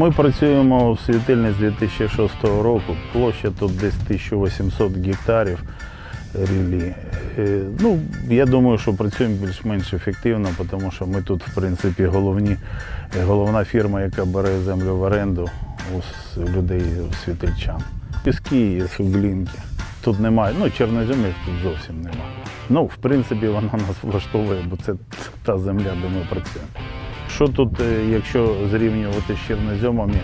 Ми працюємо в світильні з 2006 року. Площа тут десь 1800 гектарів рілі. Е, Ну, я думаю, що працюємо більш-менш ефективно, тому що ми тут, в принципі, головні, головна фірма, яка бере землю в оренду у людей у світильчан. Піски є, суглінки. Тут немає, ну, чорноземів тут зовсім немає. Ну, в принципі, вона нас влаштовує, бо це та земля, де ми працюємо. Що тут, е, якщо зрівнювати з чорноземами,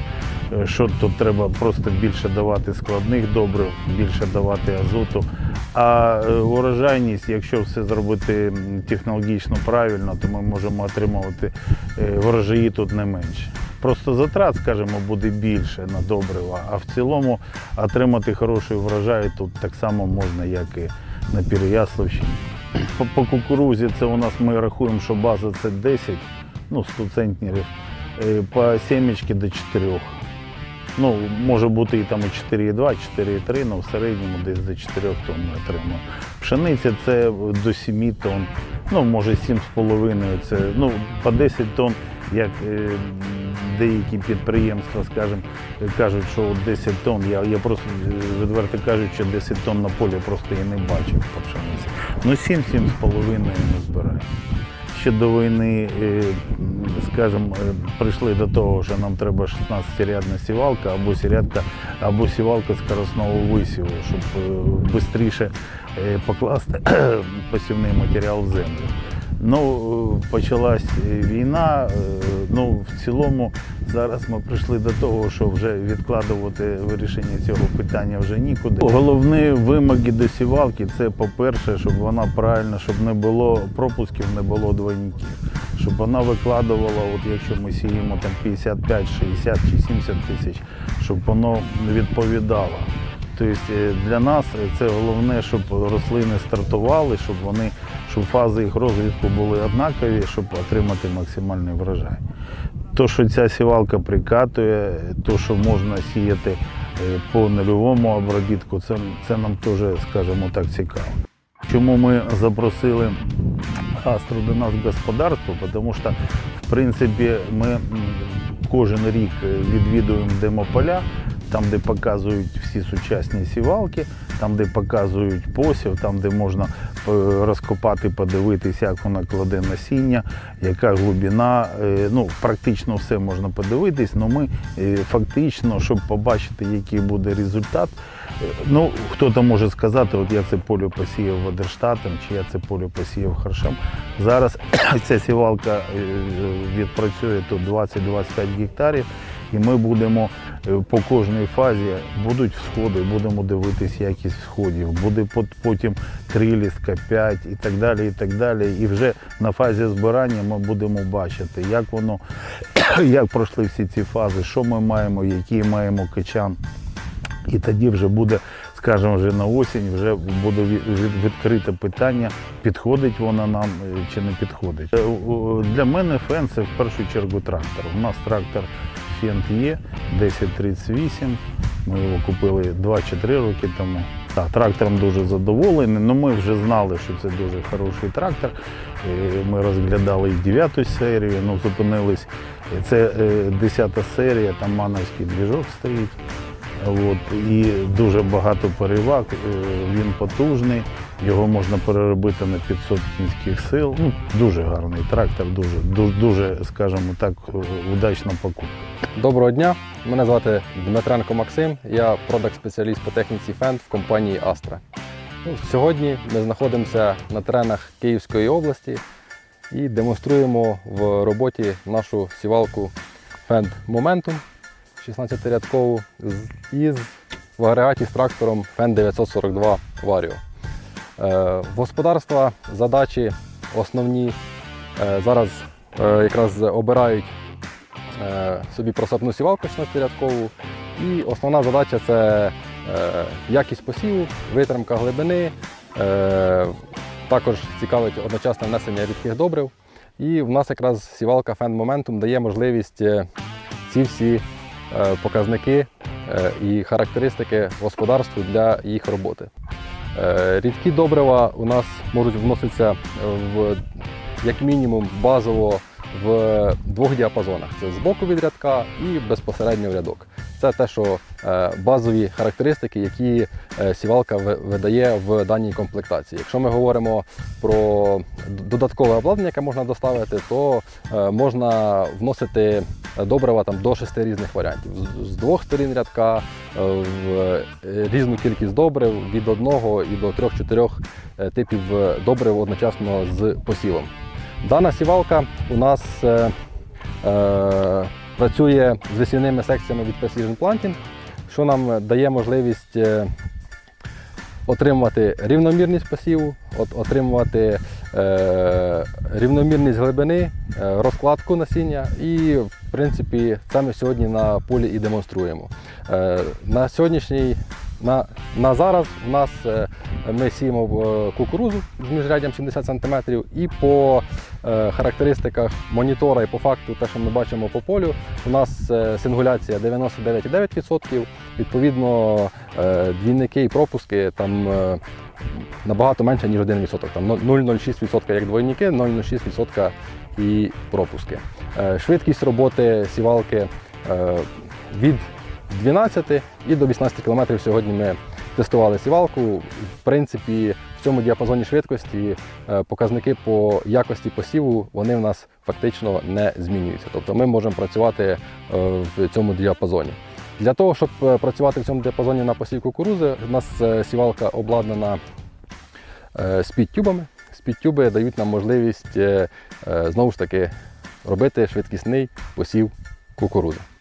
е, що тут треба просто більше давати складних добрив, більше давати азоту. А е, урожайність, якщо все зробити технологічно правильно, то ми можемо отримувати е, врожаї тут не менше. Просто затрат, скажімо, буде більше на добрива, а в цілому отримати хороший врожай тут так само можна, як і на Переяславщині. По кукурузі це у нас ми рахуємо, що база це 10, ну 100 центнерів, Е, по сімечки до 4. Ну, може бути і там і 4,2, 4,3, але в середньому десь до 4 тонн ми отримуємо. Пшениця це до 7 тонн, ну може 7,5. Це ну, по 10 тонн, як е, деякі підприємства, скажімо, кажуть, що 10 тонн. Я, я просто е, відверто кажучи, 10 тонн на полі просто я не бачив по пшениці. Ну 7-7,5 ми збираємо ще до війни, е, скажімо, е, прийшли до того, що нам треба 16-рядна сівалка або сірядка, або сівалка скоростного висіву, щоб швидше покласти посівний матеріал в землю. Ну, е, почалась війна. е, Ну, в цілому зараз ми прийшли до того, що вже відкладувати вирішення цього питання вже нікуди. Головні вимоги до сівалки це, по-перше, щоб вона правильно, щоб не було пропусків, не було двойників. Щоб вона викладувала, от якщо ми сіємо там 55, 60 чи 70 тисяч, щоб воно відповідало. Тобто е, для нас це головне, щоб рослини стартували, щоб вони, щоб фази їх розвитку були однакові, щоб отримати максимальний врожай. То, що ця сівалка прикатує, то, що можна сіяти е, по нульовому обробітку, це, це нам теж, скажімо так, цікаво. Чому ми запросили Астру до нас в господарство? Тому що, в принципі, ми кожен рік відвідуємо демополя, там, де показують всі сучасні сівалки, там, де показують посів, там, де можна е, розкопати, подивитися, як вона кладе насіння, яка глибина. Е, Ну, практично все можна подивитись, але ми е, фактично, щоб побачити, який буде результат. Ну, хто-то може сказати, от я це поле посіяв Водерштатом, чи я це поле посіяв харшем. Зараз ця сівалка відпрацює тут 20-25 гектарів. І ми будемо е, по кожній фазі будуть всходи, будемо дивитись якість всходів, буде потім трилістка, 5 і так далі. І так далі. І вже на фазі збирання ми будемо бачити, як воно, як пройшли всі ці фази, що ми маємо, який маємо качан. І тоді вже буде, скажімо, вже на осінь вже буде відкрите питання, підходить вона нам е, чи не підходить. Е, Для мене фен це в першу чергу трактор. У нас трактор Фент є 1038. Ми його купили 2-3 роки тому. Так, трактором дуже задоволений, але ми вже знали, що це дуже хороший трактор. Е, Ми розглядали і 9 серію, ну зупинились. Це 10 серія, там мановський двіжок стоїть. От, і дуже багато переваг. Е, Він потужний, його можна переробити на 500 кінських сил. Ну, дуже гарний трактор, дуже, дуже, дуже скажімо так, е, удачна покупка. Доброго дня, мене звати Дмитренко Максим, я продакт-спеціаліст по техніці Фенд в компанії Astra. Ну, сьогодні ми знаходимося на теренах Київської області і демонструємо в роботі нашу сівалку Fend Momentum 16-рядкову із в агрегаті з трактором Fend 942 Vario. Е, В господарства задачі основні е, зараз е, якраз обирають е, собі просапну сівалку 16-рядкову. І основна задача це е, якість посіву, витримка глибини. Е, також цікавить одночасне внесення рідких добрив. І в нас якраз сівалка Fend Momentum дає можливість е, ці всі е, показники е, і характеристики господарству для їх роботи. Е, Рідкі добрива у нас можуть вноситися в як мінімум базово в двох діапазонах: це з боку від рядка і безпосередньо в рядок. Це те, що е, базові характеристики, які е, сівалка видає в даній комплектації. Якщо ми говоримо про додаткове обладнання, яке можна доставити, то е, можна вносити добрива там до шести різних варіантів. З- двох сторін рядка, в різну кількість добрив від одного і до трьох-чотирьох типів добрив одночасно з посівом. Дана сівалка у нас е, е, працює з весільними секціями від Precision Planting, що нам дає можливість е, отримувати рівномірність посіву, от, отримувати е, рівномірність глибини, е, розкладку насіння. І, в принципі, це ми сьогодні на полі і демонструємо. Е, на сьогоднішній на, на зараз у нас е, ми сіємо е, кукурузу з міжряддям 70 см і по е, характеристиках монітора і по факту, те, що ми бачимо по полю, у нас сингуляція 99,9%, відповідно двійники і пропуски там набагато менше, ніж 1%. Там 0,06% як двойники, 0,06% і пропуски. Швидкість роботи сівалки від 12 і до 18 км сьогодні ми тестували сівалку. В принципі, в цьому діапазоні швидкості е, показники по якості посіву вони в нас фактично не змінюються. Тобто ми можемо працювати е, в цьому діапазоні. Для того, щоб е, працювати в цьому діапазоні на посів кукурузи, у нас сівалка обладнана спідтюбами. Спідтюби дають нам можливість знову ж таки робити швидкісний посів кукурузи.